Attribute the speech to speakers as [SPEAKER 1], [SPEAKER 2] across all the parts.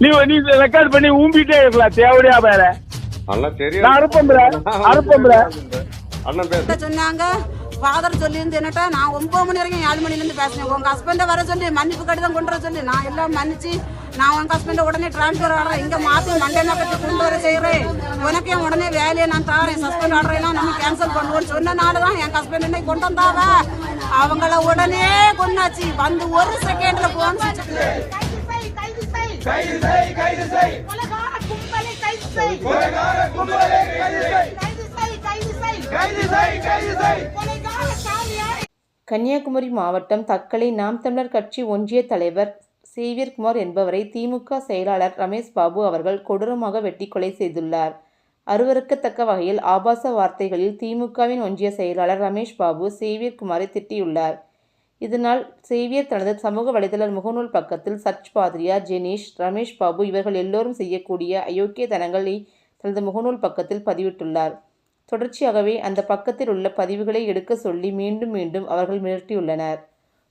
[SPEAKER 1] நீ நீ ரெக்கார்ட் பண்ணி ஊம்பிட்டே இருக்கலாம் தேவையா வேற
[SPEAKER 2] தெரியும்
[SPEAKER 1] நான்
[SPEAKER 2] அண்ணன்
[SPEAKER 3] சொன்னாங்க ஃபாதர் சொல்லியிருந்து என்னட்டா நான் ஒன்பது மணி வரைக்கும் ஏழு மணிலேருந்து பேசினேன். உங்க ஹஸ்பண்டை வர சொல்லி மன்னிப்பு கடிதம் கொண்டு வர சொல்லி நான் எல்லாம் மன்னிச்சு நான் உங்க ஹஸ்பண்டை உடனே டிரான்ஸ்ஃபர் ஆடுறேன் இங்க மாத்தி மண்டே நகரத்தை கொண்டு வர செய்யறேன் உனக்கு என் உடனே வேலையை நான் தாரேன். சஸ்பெண்ட் ஆடுறேன் நம்ம கேன்சல் பண்ணுவோம்னு சொன்னனால தான் என் ஹஸ்பண்ட் என்னை கொண்டு வந்தாவ அவங்கள உடனே கொண்டாச்சு வந்து ஒரு செகண்ட்ல போன்
[SPEAKER 4] கைது செய் கைது செய் கைது செய். கொலைகார கும்பலை கைது செய். கொலைகார கும்பலை கைது செய். கைது செய் கைது செய். கைது செய் கைது செய். கொலைகார சாமியாரை
[SPEAKER 5] கன்னியாகுமரி மாவட்டம் தக்கலை நாம் தமிழர் கட்சி ஒன்றிய தலைவர் சேவியர்குமார் என்பவரை திமுக செயலாளர் ரமேஷ் பாபு அவர்கள் கொடூரமாக வெட்டி கொலை செய்துள்ளார். அருவருக்கத்தக்க வகையில் ஆபாச வார்த்தைகளில் திமுகவின் ஒன்றிய செயலாளர் ரமேஷ் பாபு சேவியர்குமாரை திட்டியுள்ளார். இதனால் சேவியர் தனது சமூக வலைதள முகநூல் பக்கத்தில் சர்ச் பாதிரியா ஜெனீஷ் ரமேஷ் பாபு இவர்கள் எல்லோரும் செய்யக்கூடிய அயோக்கியத்தனங்களை தனது முகநூல் பக்கத்தில் பதிவிட்டுள்ளார். தொடர்ச்சியாகவே அந்த பக்கத்தில் உள்ள பதிவுகளை எடுக்க சொல்லி மீண்டும் மீண்டும் அவர்கள் மிரட்டியுள்ளனர்.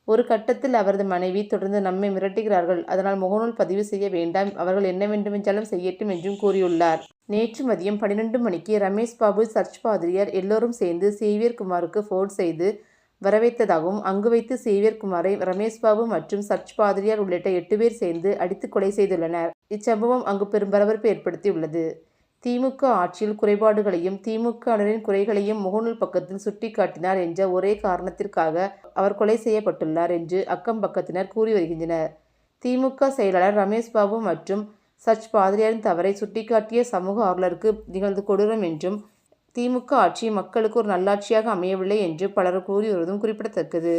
[SPEAKER 5] ஒரு கட்டத்தில் அவரது மனைவி தொடர்ந்து நம்மை மிரட்டுகிறார்கள். அதனால் முகநூல் பதிவு செய்ய வேண்டாம். அவர்கள் என்ன வேண்டுமென்றாலும் செய்யட்டும் என்றும் கூறியுள்ளார். நேற்று மதியம் பன்னிரண்டு மணிக்கு ரமேஷ் பாபு சர்ச் பாதிரியார் எல்லோரும் சேர்ந்து சேவியர் குமாருக்கு ஃபோன் செய்து வரவைத்ததாகவும் அங்கு வைத்து சேவியர் குமாரை ரமேஷ் பாபு மற்றும் சர்ச் பாதிரியார் உள்ளிட்ட எட்டு பேர் சேர்ந்து அடித்து கொலை செய்துள்ளனர். இச்சம்பவம் அங்கு பெரும் பரபரப்பு ஏற்படுத்தியுள்ளது. திமுக ஆட்சியில் குறைபாடுகளையும் திமுகவினரின் குறைகளையும் முகநூல் பக்கத்தில் சுட்டிக்காட்டினார் என்ற ஒரே காரணத்திற்காக அவர் கொலை செய்யப்பட்டுள்ளார் என்று அக்கம் பக்கத்தினர் கூறி வருகின்றனர். திமுக செயலாளர் ரமேஷ் பாபு மற்றும் சச் பாதிரியாரின் தவறை சுட்டிக்காட்டிய சமூக ஆர்வலருக்கு நிகழ்ந்து கொடூரம் என்றும் திமுக ஆட்சி மக்களுக்கு ஒரு நல்லாட்சியாக அமையவில்லை என்று பலர் கூறி வருவதும் குறிப்பிடத்தக்கது.